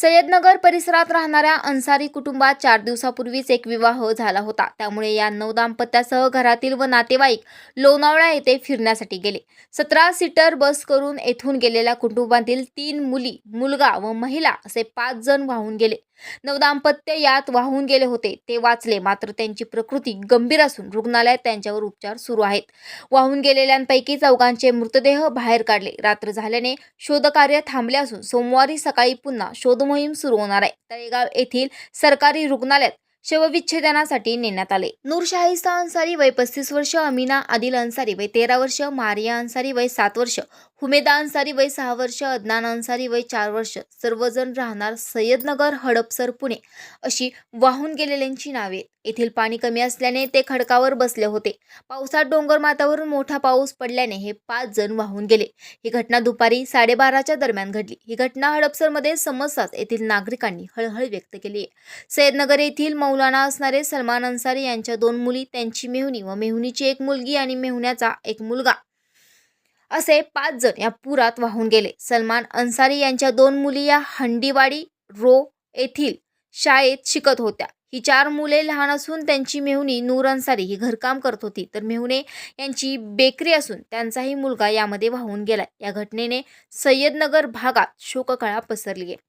सय्यदनगर परिसरात राहणाऱ्या अन्सारी कुटुंबात चार दिवसापूर्वीच एक विवाह झाला होता. त्यामुळे या नऊ दाम्पत्यासह घरातील व नातेवाईक लोणावळा येथे फिरण्यासाठी गेले. सतरा सीटर बस करून येथून गेलेल्या कुटुंबातील तीन मुली मुलगा व महिला असे पाच जण वाहून गेले. नवदाम्पत्य यात वाहून गेले होते. ते वाचले मात्र त्यांची प्रकृती गंभीर असून रुग्णालयात त्यांच्यावर उपचार सुरू आहेत. वाहून गेलेल्यांपैकी चौघांचे मृतदेह बाहेर काढले. रात्र झाल्याने शोधकार्य थांबले असून सोमवारी सकाळी पुन्हा शोधमोहीम सुरू होणार आहे. तळेगाव येथील सरकारी रुग्णालयात शवविच्छेदनासाठी नेण्यात आले. नूर शाहिस्ता अन्सारी वय पस्तीस वर्ष अमिना आदिल अन्सारी वय तेरा वर्ष मारिया अन्सारी वय सात वर्ष हुमेदा अन्सारी वय सहा वर्ष अदनान अन्सारी वय चार वर्ष. सर्वजण राहणार सय्यदनगर हडपसर पुणे अशी वाहून गेलेल्यांची नावे. येथील पाणी कमी असल्याने ते खडकावर बसले होते. पावसात डोंगर माथ्यावरून मोठा पाऊस पडल्याने हे पाच जण वाहून गेले. ही घटना दुपारी साडेबाराच्या दरम्यान घडली. ही घटना हडपसरमध्ये समजताच येथील नागरिकांनी हळहळ व्यक्त केली आहे सय्यदनगर येथील मौलाना असणारे सलमान अन्सारी यांच्या दोन मुली त्यांची मेहुणी व मेहुणीची एक मुलगी आणि मेहुण्याचा एक मुलगा. असे पाच जण या पुरात वाहून गेले. सलमान अन्सारी यांच्या दोन मुली या हंडीवाडी रो येथील शाळेत शिकत होत्या. ही चार मुले लहान असून त्यांची मेहुणी नूर अन्सारी ही घरकाम करत होती. तर मेहुणे यांची बेकरी असून त्यांचाही मुलगा यामध्ये वाहून गेला या घटनेने सय्यदनगर भागात शोककळा पसरली आहे.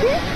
here?